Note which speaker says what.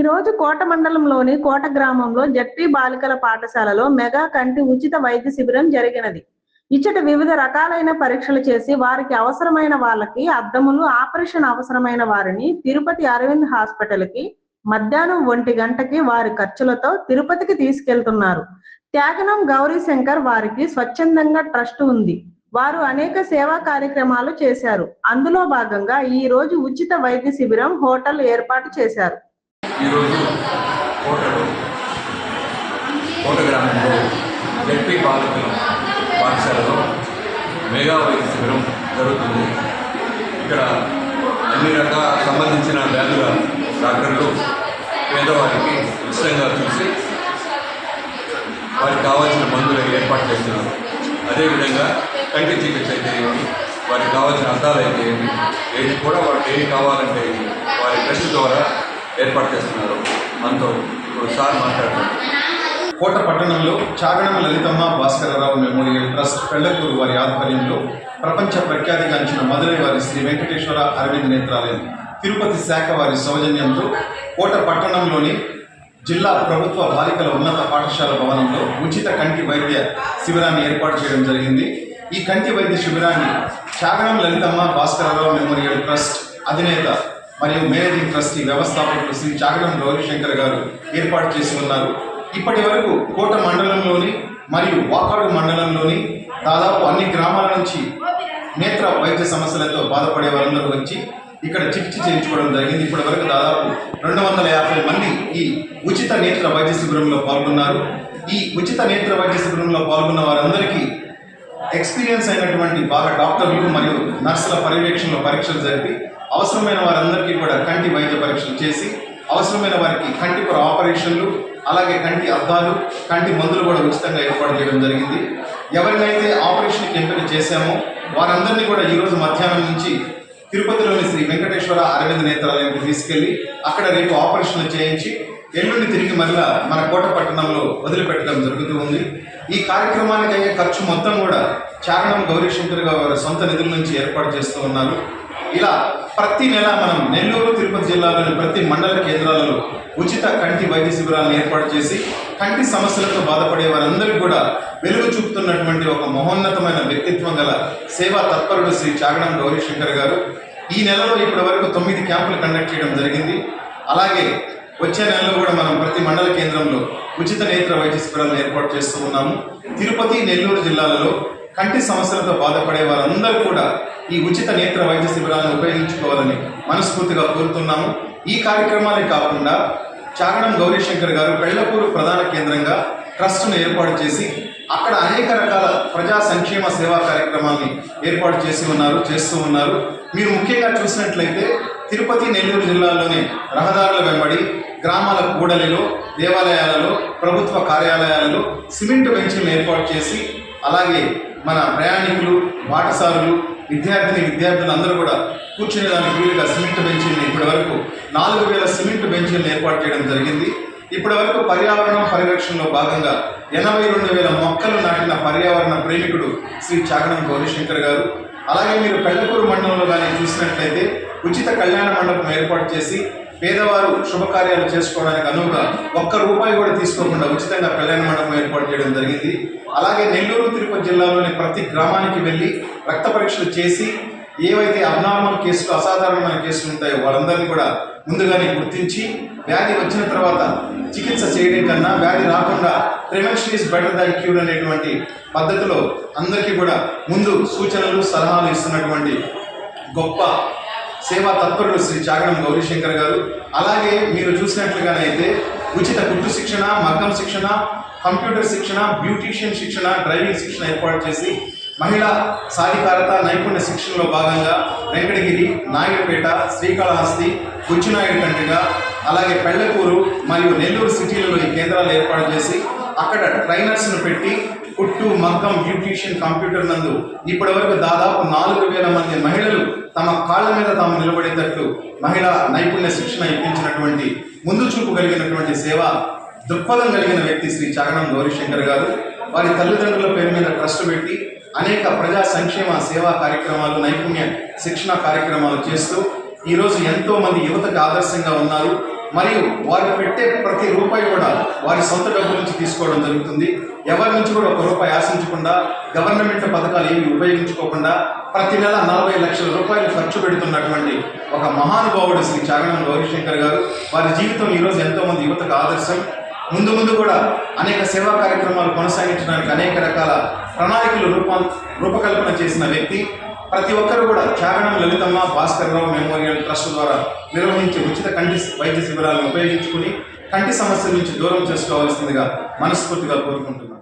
Speaker 1: ఈ రోజు కోట మండలంలోని కోట గ్రామంలో జడ్పీ బాలికల పాఠశాలలో మెగా కంటి ఉచిత వైద్య శిబిరం జరిగినది. ఇచ్చట వివిధ రకాలైన పరీక్షలు చేసి వారికి అవసరమైన వాళ్ళకి అద్దములు ఆపరేషన్ అవసరమైన వారిని తిరుపతి అరవింద్ హాస్పిటల్కి మధ్యాహ్నం ఒంటి గంటకి వారి ఖర్చులతో తిరుపతికి తీసుకెళ్తున్నారు. త్యాగనం గౌరీ శంకర్ వారికి స్వచ్ఛందంగా ట్రస్ట్ ఉంది. వారు అనేక సేవా కార్యక్రమాలు చేశారు. అందులో భాగంగా ఈ రోజు ఉచిత వైద్య శిబిరం హోటల్ ఏర్పాటు చేశారు.
Speaker 2: ఈరోజు కోటలో. కోట గ్రామంలో జడ్పీ బాలికల పాఠశాలలో మెగా వైద్య శిబిరం జరుగుతుంది. ఇక్కడ అన్ని రకాల సంబంధించిన వ్యాధుల డాక్టర్లు పేదవారికి ఉచితంగా చూసి వారికి కావాల్సిన మందులు ఏర్పాటు చేస్తున్నారు. అదేవిధంగా కంటి చికిత్స అయితే ఏమి వారికి కావాల్సిన అర్థాలు అయితే ఏమి ఏది కూడా వారికి ఏమి కావాలంటే వారి ట్రస్ట్ ద్వారా ఏర్పాటు చేస్తున్నారు. మనతో ఇప్పుడు సార్ మాట్లాడుతున్నారు
Speaker 3: కోట పట్టణంలో చాగడం లలితమ్మ భాస్కరరావు మెమోరియల్ ట్రస్ట్ పెళ్ళకూరు వారి ఆధ్వర్యంలో ప్రపంచ ప్రఖ్యాతిగాంచిన మధురై వారి శ్రీ వెంకటేశ్వర అరవింద్ నేత్రాలయం తిరుపతి శాఖ వారి సౌజన్యంతో కోట పట్టణంలోని జిల్లా ప్రభుత్వ బాలికల ఉన్నత పాఠశాల భవనంలో ఉచిత కంటి వైద్య శిబిరాన్ని ఏర్పాటు చేయడం జరిగింది. ఈ కంటి వైద్య శిబిరాన్ని చాగడం లలితమ్మ భాస్కరరావు మెమోరియల్ ట్రస్ట్ అధినేత మరియు మేనేజింగ్ ట్రస్టీ వ్యవస్థాపకులు శ్రీ చాగరం గౌరీశంకర్ గారు ఏర్పాటు చేసి ఉన్నారు. ఇప్పటి వరకు కోట మండలంలోని మరియు వాకాడు మండలంలోని దాదాపు అన్ని గ్రామాల నుంచి నేత్ర వైద్య సమస్యలతో బాధపడే వారందరూ వచ్చి ఇక్కడ చికిత్స చేయించుకోవడం జరిగింది. ఇప్పటి వరకు దాదాపు రెండు వందల యాభై మంది ఈ ఉచిత నేత్ర వైద్య శిబిరంలో పాల్గొన్నారు. ఈ ఉచిత నేత్ర వైద్య శిబిరంలో పాల్గొన్న వారందరికీ ఎక్స్పీరియన్స్ అయినటువంటి బాగా డాక్టర్లు మరియు నర్సుల పర్యవేక్షణలో పరీక్షలు జరిపి అవసరమైన వారందరికీ కూడా కంటి వైద్య పరీక్షలు చేసి అవసరమైన వారికి కంటి పొర ఆపరేషన్లు అలాగే కంటి అద్దాలు కంటి మందులు కూడా ఉచితంగా ఏర్పాటు చేయడం జరిగింది. ఎవరినైతే ఆపరేషన్కి ఎంపిక చేశామో వారందరినీ కూడా ఈరోజు మధ్యాహ్నం నుంచి తిరుపతిలోని శ్రీ వెంకటేశ్వర అరవింద నేత్రాలయానికి తీసుకెళ్ళి అక్కడ రేపు ఆపరేషన్లు చేయించి ఎల్లుండి తిరిగి మళ్ళా మన కోట పట్టణంలో వదిలిపెట్టడం జరుగుతూ ఉంది. ఈ కార్యక్రమానికి అయ్యే ఖర్చు మొత్తం కూడా చారణం గౌరీశంకర్ గారు వారి సొంత నిధుల నుంచి ఏర్పాటు చేస్తూ ఉన్నారు. ఇలా ప్రతి నెల మనం నెల్లూరు తిరుపతి జిల్లాలోని ప్రతి మండల కేంద్రాలలో ఉచిత కంటి వైద్య శిబిరాలను ఏర్పాటు చేసి కంటి సమస్యలతో బాధపడే వారందరికీ కూడా వెలుగు చూపుతున్నటువంటి ఒక మహోన్నతమైన వ్యక్తిత్వం గల సేవా తత్పరుడు శ్రీ చాగడం గౌరీశంకర్ గారు. ఈ నెలలో ఇప్పటి వరకు తొమ్మిది క్యాంపులు కండక్ట్ చేయడం జరిగింది. అలాగే వచ్చే నెలలో కూడా మనం ప్రతి మండల కేంద్రంలో ఉచిత నేత్ర వైద్య శిబిరాలను ఏర్పాటు చేస్తూ ఉన్నాము. తిరుపతి నెల్లూరు జిల్లాలలో కంటి సమస్యలతో బాధపడే వారందరూ కూడా ఈ ఉచిత నేత్ర వైద్య శిబిరాలను ఉపయోగించుకోవాలని మనస్ఫూర్తిగా కోరుతున్నాము. ఈ కార్యక్రమాలే కాకుండా చాగడం గౌరీశంకర్ గారు పెళ్ళపూరు ప్రధాన కేంద్రంగా ట్రస్ట్ను ఏర్పాటు చేసి అక్కడ అనేక రకాల ప్రజా సంక్షేమ సేవా కార్యక్రమాల్ని ఏర్పాటు చేసి ఉన్నారు చేస్తూ ఉన్నారు. మీరు ముఖ్యంగా చూసినట్లయితే తిరుపతి నెల్లూరు జిల్లాలోని రహదారుల వెంబడి గ్రామాల కూడలిలో దేవాలయాలలో ప్రభుత్వ కార్యాలయాలలో సిమెంట్ బెంచ్లను ఏర్పాటు చేసి అలాగే మన ప్రయాణికులు పాఠశాలలు విద్యార్థిని విద్యార్థులు అందరూ కూడా కూర్చునే దానికి వీలుగా సిమెంట్ బెంచీలను ఇప్పటి వరకు నాలుగు వేల సిమెంట్ బెంచీలను ఏర్పాటు చేయడం జరిగింది. ఇప్పటి వరకు పర్యావరణం పరిరక్షణలో భాగంగా ఎనభై రెండు వేల మొక్కలు నాటిన పర్యావరణ ప్రేమికుడు శ్రీ చాగడం గౌరీశంకర్ గారు. అలాగే మీరు పెళ్ళకూరు మండలంలో కానీ చూసినట్లయితే ఉచిత కళ్యాణ మండపం ఏర్పాటు చేసి పేదవారు శుభకార్యాలు చేసుకోవడానికి అనువుగా ఒక్క రూపాయి కూడా తీసుకోకుండా ఉచితంగా కళ్యాణ మండపం ఏర్పాటు చేయడం జరిగింది. అలాగే నెల్లూరు తిరుపతి జిల్లాలోని ప్రతి గ్రామానికి వెళ్ళి రక్త పరీక్షలు చేసి ఏవైతే అబ్నార్మల్ కేసులు అసాధారణమైన కేసులు ఉంటాయో వాళ్ళందరినీ కూడా ముందుగానే గుర్తించి వ్యాధి వచ్చిన తర్వాత చికిత్స చేయడం కన్నా వ్యాధి రాకుండా prevention is better than cure అనేటువంటి పద్ధతిలో అందరికీ కూడా ముందు సూచనలు సలహాలు ఇస్తున్నటువంటి గొప్ప సేవా తత్పరుడు శ్రీ చాగడం గౌరీశంకర్ గారు. అలాగే మీరు చూసినట్లుగానైతే ఉచిత కుట్టు శిక్షణ మగ్గం శిక్షణ కంప్యూటర్ శిక్షణ బ్యూటీషియన్ శిక్షణ డ్రైవింగ్ శిక్షణ ఏర్పాటు చేసి మహిళా సాధికారత నైపుణ్య శిక్షణలో భాగంగా వెంకటగిరి నాయుడుపేట శ్రీకాళహస్తి బుచ్చినాయుడు అలాగే పెళ్ళకూరు మరియు నెల్లూరు సిటీలలో ఈ కేంద్రాలు ఏర్పాటు చేసి అక్కడ ట్రైనర్స్ను పెట్టి పుట్టు మగ్గం బ్యూటీషియన్ కంప్యూటర్ నందు ఇప్పటి వరకు దాదాపు నాలుగు వేల మంది మహిళలు తమ కాళ్ళ మీద తాము నిలబడేటట్లు మహిళా నైపుణ్య శిక్షణ ఇప్పించినటువంటి ముందు చూపు కలిగినటువంటి సేవ దృక్పథం కలిగిన వ్యక్తి శ్రీ చగనం గౌరీశంకర్ గారు. వారి తల్లిదండ్రుల పేరు మీద ట్రస్ట్ పెట్టి అనేక ప్రజా సంక్షేమ సేవా కార్యక్రమాలు నైపుణ్య శిక్షణ కార్యక్రమాలు చేస్తూ ఈరోజు ఎంతో మంది యువతకు ఆదర్శంగా ఉన్నారు. మరియు వారు పెట్టే ప్రతి రూపాయి కూడా వారి సొంత డబ్బు నుంచి తీసుకోవడం జరుగుతుంది. ఎవరి నుంచి కూడా ఒక రూపాయి ఆశించకుండా గవర్నమెంట్ పథకాలు ఏమి ఉపయోగించుకోకుండా ప్రతి నెల నలభై లక్షల రూపాయలు ఖర్చు పెడుతున్నటువంటి ఒక మహానుభావుడు శ్రీ చాగనం గౌరీశంకర్ గారు. వారి జీవితం ఈరోజు ఎంతోమంది యువతకు ఆదర్శం. ముందు ముందు కూడా అనేక సేవా కార్యక్రమాలు కొనసాగించడానికి అనేక రకాల ప్రణాళికలు రూపా రూపకల్పన చేసిన వ్యక్తి. ప్రతి ఒక్కరు కూడా చాగనం లలితమ్మ భాస్కర్ రావు మెమోరియల్ ట్రస్ట్ ద్వారా నిర్వహించే ఉచిత కంటి వైద్య శిబిరాలను ఉపయోగించుకుని కంటి సమస్యల నుంచి దూరం చేసుకోవాల్సిందిగా మనస్ఫూర్తిగా కోరుకుంటున్నాను.